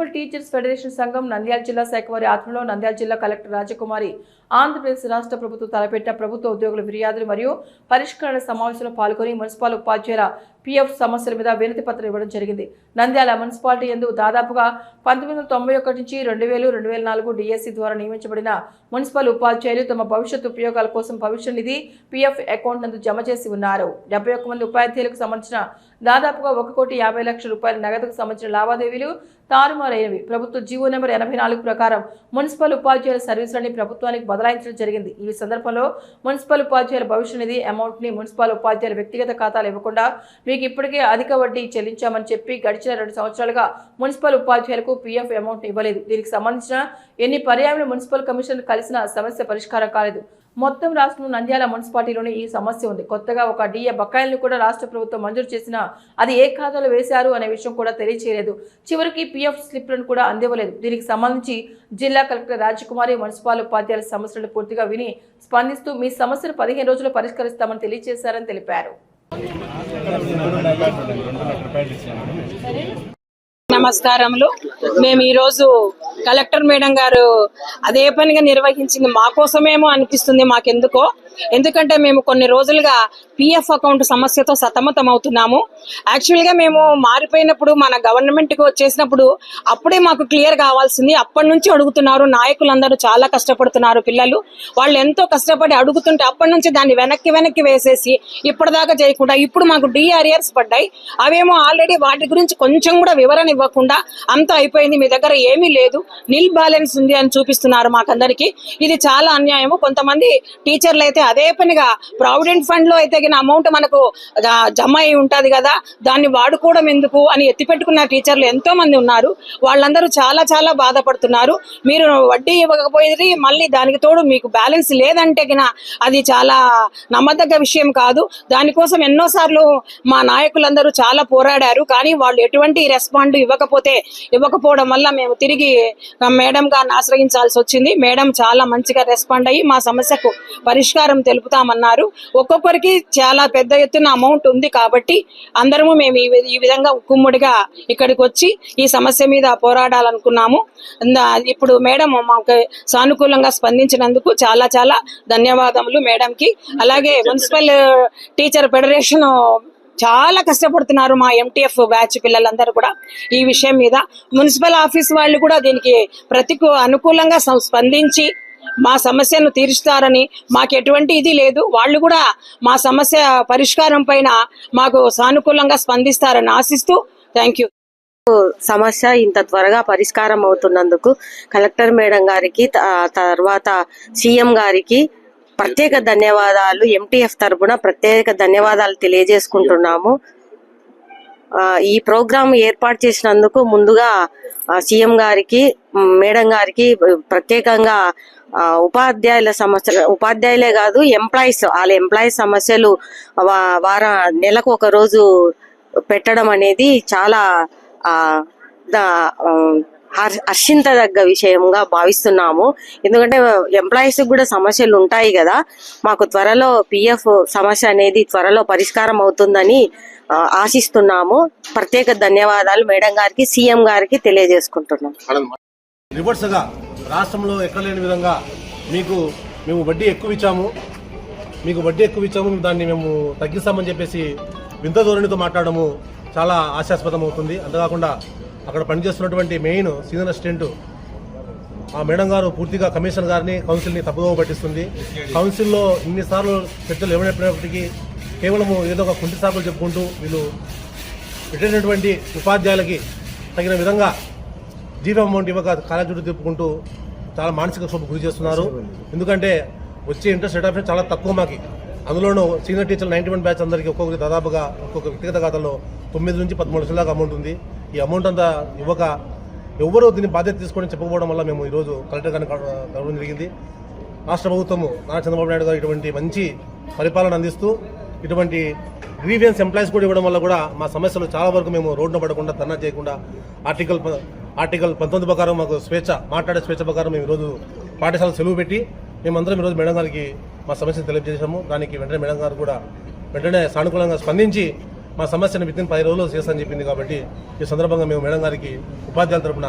Municipal teachers federation సంఘం నంద్యాల జిల్లా శాఖ వారి ఆధ్వర్యంలో నంద్యాల జిల్లా కలెక్టర్ రాజకుమారి ఆంధ్రప్రదేశ్ రాష్ట్ర ప్రభుత్వం తలపెట్టిన ప్రభుత్వ ఉద్యోగుల ఫిర్యాదులు మరియు పరిష్కరణ సమావేశంలో పాల్గొని మున్సిపల్ ఉపాధ్యాయుల పీఎఫ్ సమస్యల మీద వినతి పత్రం ఇవ్వడం జరిగింది నంద్యాల మున్సిపాలిటీ ఎందు దాదాపుగా పంతొమ్మిది వందల తొంభై ఒకటి నుంచి రెండు వేలు రెండు వేల నాలుగు డిఎస్సి ద్వారా నియమించబడిన మున్సిపల్ ఉపాధ్యాయులు తమ భవిష్యత్ ఉపయోగాల కోసం భవిష్య నిధి పీఎఫ్ అకౌంట్ నందు జమ చేసి ఉన్నారు డెబ్బై ఒక్క మంది ఉపాధ్యాయులకు సంబంధించిన దాదాపుగా ఒక కోటి యాభై లక్షల రూపాయల నగదుకు సంబంధించిన లావాదేవీలు తారుమారైనవి ప్రభుత్వ జీవో నెంబర్ ఎనభై నాలుగు ప్రకారం మున్సిపల్ ఉపాధ్యాయుల సర్వీసులని ప్రభుత్వానికి బదలాయించడం జరిగింది. ఈ సందర్భంలో మున్సిపల్ ఉపాధ్యాయుల భవిష్య నిధి అమౌంట్ని మున్సిపల్ ఉపాధ్యాయుల వ్యక్తిగత ఖాతాలు ఇవ్వకుండా మీకు ఇప్పటికే అధిక వడ్డీ చెల్లించామని చెప్పి గడిచిన రెండు సంవత్సరాలుగా మున్సిపల్ ఉపాధ్యాయులకు పీఎఫ్ అమౌంట్ ఇవ్వలేదు. దీనికి సంబంధించిన ఎన్ని పర్యావరణ మున్సిపల్ కమిషన్ కలిసిన సమస్య పరిష్కారం కాలేదు. మొత్తం రాష్ట్రం నంద్యాల మున్సిపాలిటీలోనే ఈ సమస్య ఉంది. కొత్తగా ఒక డిఏ బకాయిలను కూడా రాష్ట్ర ప్రభుత్వం మంజూరు చేసినా అది ఏ ఖాతాలో వేశారు అనే విషయం కూడా తెలియచేయలేదు. చివరికి పీఎఫ్ స్లిప్లను కూడా అందివ్వలేదు. దీనికి సంబంధించి జిల్లా కలెక్టర్ రాజకుమారి మున్సిపాల్ ఉపాధ్యాయుల సమస్యలను పూర్తిగా విని స్పందిస్తూ మీ సమస్యను పదిహేను రోజుల్లో పరిష్కరిస్తామని తెలియజేశారని తెలిపారు. నమస్కారములు. మేము ఈరోజు కలెక్టర్ మేడం గారు అదే పనిగా నిర్వహించింది. మా కోసమేమో అనిపిస్తుంది మాకెందుకో. ఎందుకంటే మేము కొన్ని రోజులుగా పిఎఫ్ అకౌంట్ సమస్యతో సతమతం అవుతున్నాము యాక్చువల్గా మేము మారిపోయినప్పుడు మన గవర్నమెంట్కి వచ్చేసినప్పుడు అప్పుడే మాకు క్లియర్ కావాల్సింది అప్పటి నుంచి అడుగుతున్నారు. నాయకులందరూ చాలా కష్టపడుతున్నారు పిల్లలు. వాళ్ళు ఎంతో కష్టపడి అడుగుతుంటే అప్పటి నుంచి దాన్ని వెనక్కి వెనక్కి వేసేసి ఇప్పటిదాకా చేయకుండా ఇప్పుడు మాకు డిఆర్ఏర్స్ పడ్డాయి. అవేమో ఆల్రెడీ వాటి గురించి కొంచెం కూడా వివరణ ఇవ్వకుండా అంతా అయిపోయింది. మీ దగ్గర ఏమీ లేదు. నిల్ బ్యాలెన్స్ ఉంది అని చూపిస్తున్నారు మాకందరికి. ఇది చాలా అన్యాయము. కొంతమంది టీచర్లు అయితే అదే పనిగా ప్రావిడెంట్ ఫండ్లో అయితే అమౌంట్ మనకు జమ అయి ఉంటుంది కదా దాన్ని వాడుకోవడం ఎందుకు అని ఎత్తిపెట్టుకున్న టీచర్లు ఎంతో మంది ఉన్నారు. వాళ్ళందరూ చాలా చాలా బాధపడుతున్నారు. మీరు వడ్డీ ఇవ్వకపోయేది మళ్ళీ దానికి తోడు మీకు బ్యాలెన్స్ లేదంటే గిన అది చాలా నమ్మదగ్గ విషయం కాదు. దానికోసం ఎన్నోసార్లు మా నాయకులందరూ చాలా పోరాడారు. కానీ వాళ్ళు ఎటువంటి రెస్పాండ్ ఇవ్వకపోతే ఇవ్వకపోవడం వల్ల మేము తిరిగి మేడం గారిని ఆశ్రయించాల్సి వచ్చింది. మేడం చాలా మంచిగా రెస్పాండ్ అయ్యి మా సమస్యకు పరిష్కారం తెలుపుతామన్నారు. ఒక్కొక్కరికి చాలా పెద్ద ఎత్తున అమౌంట్ ఉంది కాబట్టి అందరము మేము ఈ ఈ విధంగా ఉక్కుమ్ముడిగా ఇక్కడికి వచ్చి ఈ సమస్య మీద పోరాడాలనుకున్నాము. ఇప్పుడు మేడం మాకు సానుకూలంగా స్పందించినందుకు చాలా చాలా ధన్యవాదములు మేడంకి. అలాగే మున్సిపల్ టీచర్ ఫెడరేషన్ చాలా కష్టపడుతున్నారు మా ఎంటీఎఫ్ బ్యాచ్ పిల్లలందరూ కూడా. ఈ విషయం మీద మున్సిపల్ ఆఫీస్ వాళ్ళు కూడా దీనికి ప్రతికూ అనుకూలంగా స్పందించి మా సమస్యను తీరుస్తారని మాకు ఎటువంటి ఇది లేదు. వాళ్ళు కూడా మా సమస్య పరిష్కారం పైన మాకు సానుకూలంగా స్పందిస్తారని ఆశిస్తూ థ్యాంక్ యూ. సమస్య ఇంత త్వరగా పరిష్కారం అవుతున్నందుకు కలెక్టర్ మేడం గారికి త- తర్వాత సీఎం గారికి ప్రత్యేక ధన్యవాదాలు ఎంటీఎఫ్ తరపున ప్రత్యేక ధన్యవాదాలు తెలియజేసుకుంటున్నాము. ఈ ప్రోగ్రాం ఏర్పాటు చేసినందుకు ముందుగా సీఎం గారికి మేడం గారికి ప్రత్యేకంగా ఉపాధ్యాయుల సమస్యలు ఉపాధ్యాయులే కాదు ఎంప్లాయీస్ వాళ్ళ ఎంప్లాయీస్ సమస్యలు వార నెలకు ఒక రోజు పెట్టడం అనేది చాలా ఆ, దా- ఆ, హర్- హర్షించదగ్గ విషయంగా భావిస్తున్నాము. ఎందుకంటే ఎంప్లాయీస్ కూడా సమస్యలు ఉంటాయి కదా. మాకు త్వరలో పిఎఫ్ సమస్య అనేది త్వరలో పరిష్కారం అవుతుందని ఆశిస్తున్నాము. ప్రత్యేక ధన్యవాదాలు మేడం గారికి సీఎం గారికి తెలియజేసుకుంటున్నాం. రివర్స్గా రాష్ట్రంలో ఎక్కడ లేని విధంగా మీకు మేము వడ్డీ ఎక్కువ ఇచ్చాము. మీకు వడ్డీ ఎక్కువ ఇచ్చాము. దాన్ని మేము తగ్గిస్తామని చెప్పేసి వింత ధోరణితో మాట్లాడము చాలా ఆశాస్పదం అవుతుంది అంతేకాకుండా అక్కడ పనిచేస్తున్నటువంటి మెయిన్ సీనియర్ అసిస్టెంట్ ఆ మేడం గారు పూర్తిగా కమిషనర్ గారిని కౌన్సిల్ని తప్పుదోవ పట్టిస్తుంది. కౌన్సిల్లో ఇన్నిసార్లు చర్చలు ఏమైనప్పటికీ కేవలము ఏదో ఒక కుంటి సాపులు చెప్పుకుంటూ వీళ్ళు పెట్టినటువంటి ఉపాధ్యాయులకి తగిన విధంగా జీరో అమౌంట్ ఇవ్వక కాలేజీ చెప్పుకుంటూ తిప్పుకుంటూ చాలా మానసిక క్షోభ గురి చేస్తున్నారు. ఎందుకంటే వచ్చే ఇంట్రెస్ట్ సెట్ ఆఫ్ చాలా తక్కువ మాకి. అందులోనూ senior teacher ninety one batch అందరికీ ఒక్కొక్కరికి దాదాపుగా ఒక్కొక్క వ్యక్తిగత ఖాతాలో తొమ్మిది నుంచి పదమూడు లక్షల దాకా అమౌంట్ ఉంది. ఈ అమౌంట్ అంతా ఇవ్వక ఎవరో దీన్ని బాధ్యత తీసుకొని చెప్పకపోవడం వల్ల మేము ఈరోజు కలెక్టర్ గారిని కలవడం జరిగింది. రాష్ట్ర ప్రభుత్వము నారా చంద్రబాబు నాయుడు గారు ఇటువంటి మంచి పరిపాలన అందిస్తూ ఇటువంటి గ్రీవియన్స్ ఎంప్లాయీస్ కూడా ఇవ్వడం వల్ల కూడా మా సమస్యలు చాలా వరకు మేము రోడ్డున పడకుండా ధర్నా చేయకుండా ఆర్టికల్ ప- ఆర్టికల్ పంతొమ్మిది ప్రకారం మాకు స్వేచ్ఛ మాట్లాడే స్వేచ్ఛ ప్రకారం మేము ఈరోజు పాఠశాల సెలవు పెట్టి మేమందరం ఈరోజు మేడం గారికి మా సమస్యను తెలియజేశాము. దానికి వెంటనే మేడం గారు కూడా వెంటనే సానుకూలంగా స్పందించి మా సమస్యను వితిన్ పది రోజుల్లో చేస్తానని చెప్పింది కాబట్టి ఈ సందర్భంగా మేము మేడం గారికి ఉపాధ్యాయుల తరపున